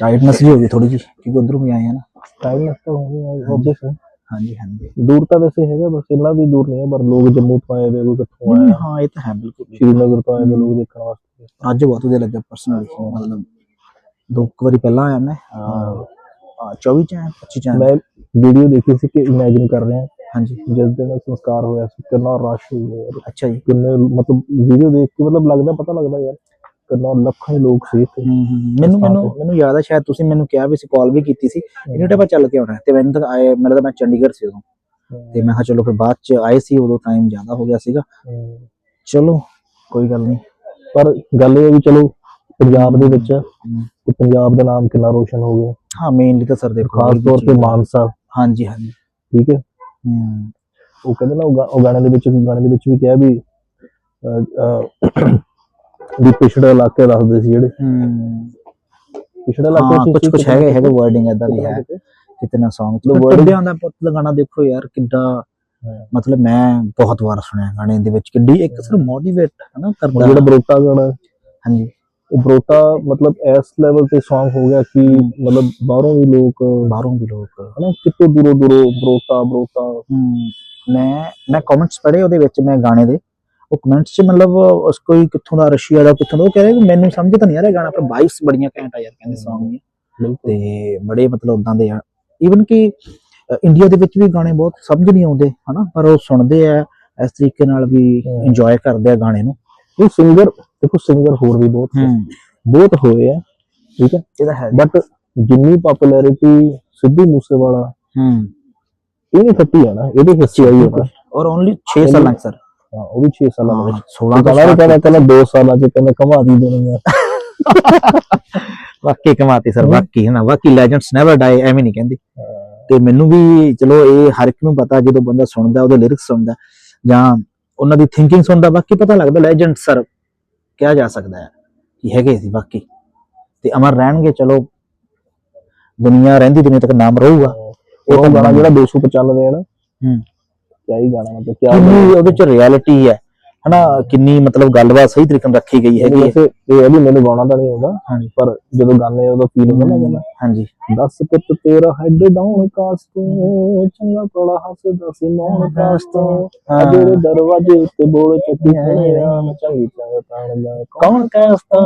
Tightness ਵੀ ਹੋ ਗਈ ਥੋੜੀ ਜੀ ਕਿਉਂਕਿ ਉਧਰੋਂ ਵੀ ਆਏ ਆ ਨਾ ਟਾਈਮ ਤਾਂ ਹੋ ਗਿਆ ਆਬਵੀਅਸ ਹੈ ਹਾਂਜੀ ਹਾਂਜੀ ਦੂਰ ਤਾਂ ਵੈਸੇ ਹੈਗਾ ਬਸ ਇੰਨਾ ਵੀ ਦੂਰ ਨਹੀਂ ਹੈ ਪਰ ਲੋਕ ਜੰਮੂ ਤੋਂ ਆਏ ਵੇ ਕੋਈ ਕਿੱਥੋਂ ਨਹੀਂ, ਆਇਆ ਹਾਂ ਇਹ ਤਾਂ ਹੈ ਬਿਲਕੁਲ ਸ਼੍ਰੀਨਗਰ ਤੋਂ ਆਏ ਵੇ ਲੋਕ ਦੇਖਣ ਵਾਸਤੇ ਅੱਜ ਬਹੁਤ ਵਧੀਆ ਲੱਗਾ ਪਰਸਨਲੀ ਮਤਲਬ ਦੋ ਕੁ ਵਾਰੀ ਪਹਿਲਾਂ ਆਇਆ ਮੈਂ ਅਹ, ਅਹ, 24 ਚ ਆਇਆ 25 ਚ ਆਇਆ ਮੈਂ ਵੀਡੀਓ ਦੇਖੀ ਸੀ ਕਿ ਇਮੇਜਿਨ ਕਰ ਰਹੇ ਹਾਂ ਹਾਂਜੀ ਜਿਸ ਦਿਨ ਸੰਸਕਾਰ ਹੋਇਆ ਸੀ ਕਿੰਨਾ ਰਸ਼ ਹੋਇਆ ਯਾਰ ਅੱਛਾ ਜੀ ਕਿੰਨੇ ਮਤਲਬ ਵੀਡੀਓ ਦੇਖ ਕੇ ਮਤਲਬ ਲੱਗਦਾ ਪਤਾ ਲੱਗਦਾ ਯਾਰ ਕਿੰਨਾ ਲੱਖਾਂ ਲੋਕ ਸੀ ਇੱਥੇ। ਮੈਨੂੰ ਮੈਨੂੰ ਮੈਨੂੰ ਯਾਦ ਆ ਸ਼ਾਇਦ ਤੁਸੀਂ ਮੈਨੂੰ ਕਿਹਾ ਵੀ ਸੀ ਕਾਲ ਵੀ ਕੀਤੀ ਸੀ। ਇਹਨੇ ਟਾਈਮ ਚੱਲ ਕੇ ਆਉਣਾ। ਤੇ ਮੈਨੂੰ ਤਾਂ ਆਏ ਤਾਂ ਮੈਂ ਚੰਡੀਗੜ੍ਹ ਸੀ ਉਦੋਂ। ਤੇ ਮੈਂ ਕਿਹਾ ਚਲੋ ਫਿਰ ਬਾਅਦ ਚ ਆਏ ਸੀ ਉਦੋਂ ਟਾਈਮ ਜ਼ਿਆਦਾ ਹੋ ਗਿਆ ਸੀਗਾ। ਚਲੋ ਕੋਈ ਗੱਲ ਨਹੀਂ। ਪਰ ਗੱਲ ਇਹ ਵੀ ਚਲੋ ਪੰਜਾਬ ਦੇ ਵਿੱਚ ਪੰਜਾਬ ਦਾ ਨਾਮ ਕਿੰਨਾ ਰੋਸ਼ਨ ਹੋ ਗਿਆ। ਹਾਂ ਮੇਨਲੀ ਤਾਂ ਸਰ ਦੇਖੋ ਖਾਸ ਤੌਰ ਤੇ ਮਾਨਸਾ। ਹਾਂਜੀ ਹਾਂਜੀ। ਠੀਕ ਹੈ? ਉਹ ਕਹਿੰਦੇ ਨਾ ਉਹ ਗਾਣੇ ਦੇ ਵਿੱਚ ਗਾਣੇ ਦੇ ਵਿੱਚ ਵੀ ਕਿਹਾ ਵੀ ਵੀ ਪਿਛੜੇ ਇਲਾਕੇ ਦੱਸਦੇ ਸੀ ਜਿਹੜੇ। ਹੂੰ। ਪਿਛੜੇ ਇਲਾਕੇ ਹਾਂ ਸੀ- ਕੁਝ ਕੁਝ ਹੈਗੇ ਹੈਗੇ ਵਰਡਿੰਗ ਇਦਾਂ ਦੀ ਨਾ ਹੈ ਕਿਤੇ। ਕਿਤਨਾ Song wording- ਵਰਡਿੰਗ ਦਾ ਪੁੱਤ ਦਾ ਗਾਣਾ ਦੇਖੋ ਯਾਰ ਕਿੱਡਾ ਹਾਂ। ਮਤਲਬ ਮੈਂ ਬਹੁਤ ਵਾਰ ਸੁਣਿਆ ਗਾਣੇ ਦੇ ਵਿੱਚ ਕਿੱਡੀ ਇੱਕ ਸਿਰ ਮੋਟੀਵੇਟ ਹਨਾ ਹੁਣ ਕਰਦਾ। ਜਿਹੜਾ ਬਰੋਟਾ ਗਾਣਾ ਹਾਂਜੀ। ਉਹ ਬਰੋਟਾ ਮਤਲਬ ਇਸ ਲੈਵਲ ਤੇ Song ਹੋ ਗਿਆ ਕਿ ਮਤਲਬ ਬਾਹਰੋਂ ਵੀ ਲੋਕ ਬਾਹਰੋਂ ਵੀ ਲੋਕ। ਹਨਾ ਕਿਤੋਂ ਦੂਰੋਂ ਦੂਰੋਂ ਬਰੋਟਾ। ਬਰੋਟਾ ਮੈਂ ਮੈਂ ਕਮੈਂਟਸ ਪੜ੍ਹੇ ਉਹਦੇ ਵਿੱਚ ਮੈਂ ਗਾਣੇ ਦੇ। ਉਹ ਕਮੈਂਟਸ 'ਚ ਮਤਲਬ ਉਸ ਕੋਈ ਕਿੱਥੋਂ ਦਾ ਰਸ਼ੀਆ ਦਾ ਕਿੱਥੋਂ ਦਾ ਉਹ ਕਹਿ ਰਿਹਾ ਮੈਨੂੰ ਸਮਝ ਤਾਂ ਨਹੀਂ ਆ ਰਿਹਾ ਗਾਣਾ ਪਰ ਵਾਈਬਸ ਬੜੀਆਂ ਘੈਂਟ ਆ ਯਾਰ ਕਹਿੰਦੇ Song ਦੀਆਂ। ਤੇ ਬੜੇ ਮਤਲਬ ਉਦਾਂ ਦੇ ਆ। ਈਵਨ ਕਿ ਇੰਡੀਆ ਦੇ ਵਿੱਚ ਵੀ ਗਾਣੇ ਬਹੁਤ ਸਮਝ ਨਹੀਂ ਆਉਂਦੇ ਹਨਾ ਪਰ ਉਹ ਸੁਣਦੇ ਆ ਇਸ ਤਰੀਕੇ ਨਾਲ ਵੀ। ਇੰਜੋਏ ਕਰਦੇ ਆ ਗਾਣੇ ਨੂੰ। ਇਹ ਸਿੰਗਰ ਦੇਖੋ ਸਿੰਗਰ ਹੋਰ ਵੀ ਬਹੁਤ ਬਹੁਤ ਹੋਏ ਆ ਠੀਕ ਹੈ? ਇਹਦਾ ਹੈ। ਬਟ ਜਿੰਨੀ ਪਪੂਲੈਰਿਟੀ ਸਿੱਧੂ ਮੂਸੇਵਾਲਾ ਹਮ। ਇਹਨੇ ਖੱਟੀ ਆ ਨਾ ਇਹਦੇ ਹਿੱਸੇ ਆਈ ਹੈ ਨਾ। ਔਰ ਓਨਲੀ 6 ਸਾਲਾਂ ਸਰ ਹਾਂ ਉਹ ਵੀ 6 ਸਾਲਾਂ ਦਾ 16 ਕਹਿੰਦਾ ਨਹੀਂ ਕਹਿੰਦਾ ਕਹਿੰਦਾ 2 ਸਾਲਾਂ ਚ ਕਹਿੰਦਾ ਕਮਾ ਦੀ ਦੇਣੀ ਆ। ਵਾਕਈ ਕਮਾਤੀ ਸਰ। ਵਾਕਈ ਹੈ ਨਾ? ਵਾਕਈ ਲੈਜੈਂਡਸ ਨੈਵਰ ਡਾਈ ਐਵੇਂ ਨਹੀਂ ਕਹਿੰਦੀ। ਤੇ ਮੈਨੂੰ ਵੀ ਚਲੋ ਇਹ ਹਰ ਇੱਕ ਨੂੰ ਪਤਾ ਜਦੋਂ ਬੰਦਾ ਸੁਣਦਾ ਉਹਦੇ ਲਿਰਿਕਸ ਸੁਣਦਾ ਜਾਂ ਉਹਨਾਂ ਦੀ ਥਿੰਕਿੰਗ ਸੁਣਦਾ ਬਾਕੀ ਪਤਾ ਲੱਗਦਾ ਲੈਜੈਂਡ ਸਰ ਕਿਹਾ ਜਾ ਸਕਦਾ ਹੈ ਕਿ ਹੈਗੇ ਸੀ ਬਾਕੀ ਤੇ ਅਮਰ ਰਹਿਣਗੇ ਚਲੋ ਦੁਨੀਆ ਰਹਿੰਦੀ ਦੁਨੀਆ ਤੱਕ ਨਾਮ ਰਹੂਗਾ। ਇਹ ਤਾਂ ਗਾਣਾ ਜਿਹੜਾ 295 ਹੈ ਨਾ ਹੂੰ। ਕਿਆ ਹੀ ਗਾਣਾ ਮਤਲਬ ਕਿਆ ਕਿੰਨੀ ਉਹਦੇ ਚ ਰਿਐਲਿਟੀ ਹੈ ਹਨਾ ਕਿੰਨੀ ਮਤਲਬ ਗੱਲਬਾਤ ਸਹੀ ਤਰੀਕੇ ਨਾਲ ਰੱਖੀ ਗਈ ਹੈਗੀ ਹੈ। ਵੈਸੇ ਇਹ ਵੀ ਮੈਨੂੰ ਗਾਉਣਾ ਤਾਂ ਨਹੀਂ ਆਉਂਦਾ ਹਾਂਜੀ। ਪਰ ਜਦੋਂ ਗਾਣੇ ਉਹਦਾ ਫੀਲ ਹੁੰਦਾ ਨਾ ਕਹਿੰਦਾ ਹਾਂਜੀ। 10 ਪੁੱਤ ਤੇਰਾ ਹੈਡ ਡਾਊਨ ਕਾਸ ਤੋਂ ਚੰਗਾ ਕੋਲਾ ਹੱਸਦਾ ਸੀ ਮੌਨ ਕਾਸ ਤੋਂ। ਜਿਹੜੇ ਦਰਵਾਜ਼ੇ ਉੱਤੇ ਬੋਲ ਚੱਕੀ ਹੈ ਚੰਗੀ ਚੰਗਾ ਤਾਣ ਕੌਣ ਕਸਤਾ